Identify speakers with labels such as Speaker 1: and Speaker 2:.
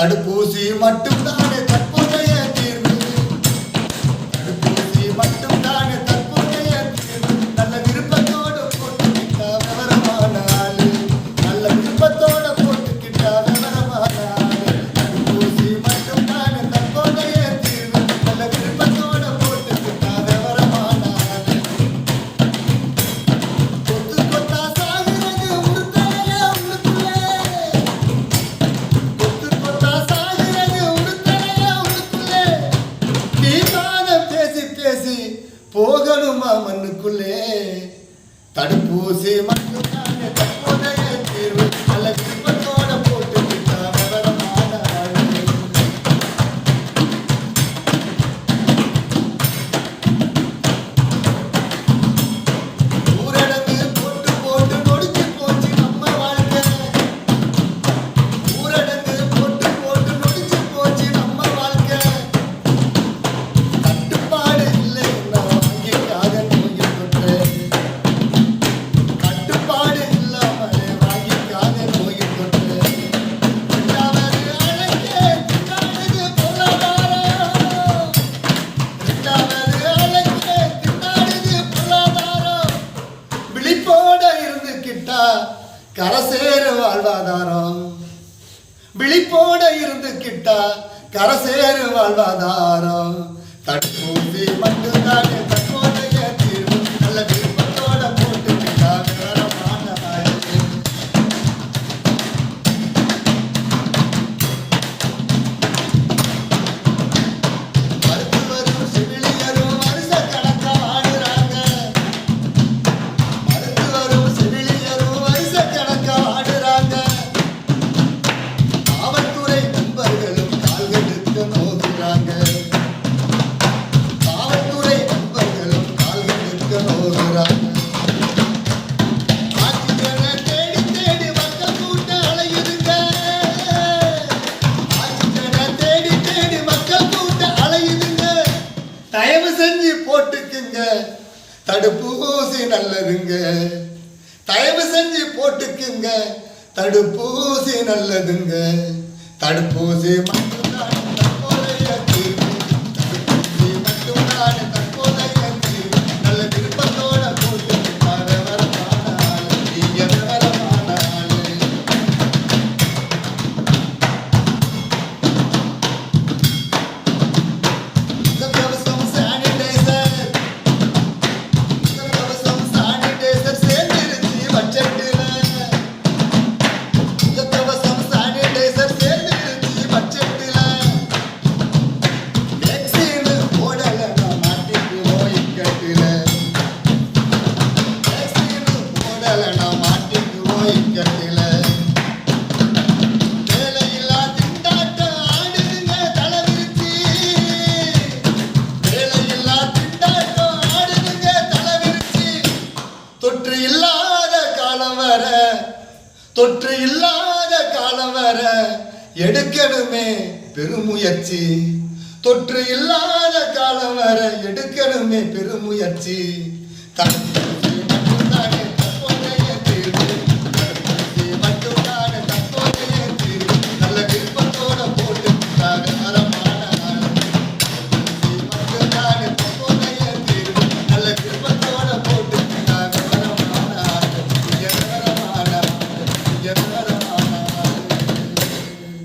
Speaker 1: தடுப்பூசி மட்டும்தானே தட்டு. மண்ணுக்குள்ளே தடுப்பூசி மண்ணு கரசேர வாழ்வாதாரம். விழிப்போட இருந்துக்கிட்டா கரசேர வாழ்வாதாரம். தடுப்பூசி மட்டும்தானே தடுப்பூசி நல்லதுங்க. தயவு செஞ்சு போட்டுக்குங்க. தடுப்பூசி நல்லதுங்க. தடுப்பூசி தொற்று இல்லாத காலம் வர எடுக்கணுமே பெருமுயற்சி. தொற்று இல்லாத காலம் வர எடுக்கணுமே பெருமுயற்சி. தன்